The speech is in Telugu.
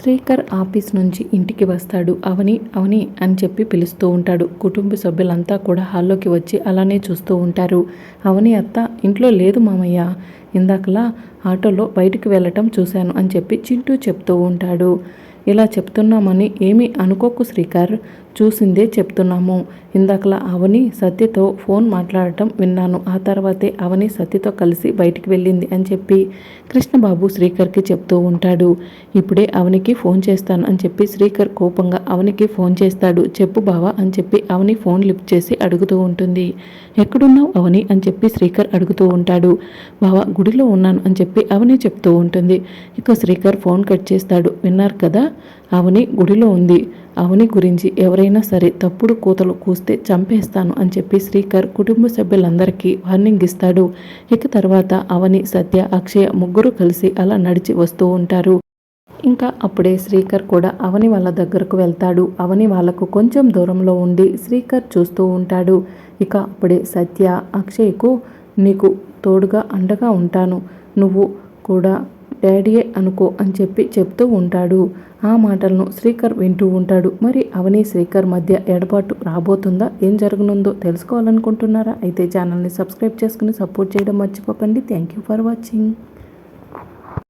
శ్రీకర్ ఆఫీస్ నుంచి ఇంటికి వస్తాడు. అవని అవని అని చెప్పి పిలుస్తూ ఉంటాడు. కుటుంబ సభ్యులంతా కూడా హాల్లోకి వచ్చి అలానే చూస్తూ ఉంటారు. అవని అత్త ఇంట్లో లేదు మామయ్య. ఇందాకలా ఆటోలో బయటికి వెళ్ళటం చూశాను అని చెప్పి చింటూ చెప్తూ ఉంటాడు. ఇలా చెప్తున్నామని ఏమీ అనుకోకు శ్రీకర్. చూసిందే చెప్తున్నాము. ఇందాకలా అవని సత్యతో ఫోన్ మాట్లాడటం విన్నాను. ఆ తర్వాతే అవని సత్యతో కలిసి బయటికి వెళ్ళింది అని చెప్పి కృష్ణబాబు శ్రీకర్కి చెప్తూ ఉంటాడు. ఇప్పుడే అవనికి ఫోన్ చేస్తాను అని చెప్పి శ్రీకర్ కోపంగా అవనికి ఫోన్ చేస్తాడు. చెప్పు బావా అని చెప్పి అవని ఫోన్ లిఫ్ట్ చేసి అడుగుతూ ఉంటుంది. ఎక్కడున్నావు అవని అని చెప్పి శ్రీకర్ అడుగుతూ ఉంటాడు. బావా గుడిలో ఉన్నాను అని చెప్పి అవని చెప్తూ ఉంటుంది. ఇక శ్రీకర్ ఫోన్ కట్ చేస్తాడు. విన్నారు కదా? అవని గుడిలో ఉంది. అవని గురించి ఎవరైనా సరే తప్పుడు కూతలు కూస్తే చంపేస్తాను అని చెప్పి శ్రీకర్ కుటుంబ సభ్యులందరికీ వార్నింగ్ ఇస్తాడు. ఇక తర్వాత అవని సత్య అక్షయ ముగ్గురు కలిసి అలా నడిచి వస్తూ ఉంటారు. ఇంకా అప్పుడే శ్రీకర్ కూడా అవని వాళ్ళ దగ్గరకు వెళ్తాడు. అవని వాళ్ళకు కొంచెం దూరంలో ఉండి శ్రీకర్ చూస్తూ ఉంటాడు. ఇక అప్పుడే సత్య అక్షయ్కు నీకు తోడుగా అండగా ఉంటాను. నువ్వు కూడా డాడీయే అనుకో అని చెప్పి చెప్తూ ఉంటాడు. ఆ మాటలను శ్రీకర్ వింటూ ఉంటాడు. మరి అవని శ్రీకర్ మధ్య ఎడబాటు రాబోతుందా? ఏం జరగనుందో తెలుసుకోవాలనుకుంటున్నారా? అయితే ఛానల్ని సబ్స్క్రైబ్ చేసుకుని సపోర్ట్ చేయడం మర్చిపోకండి. Thank you for watching.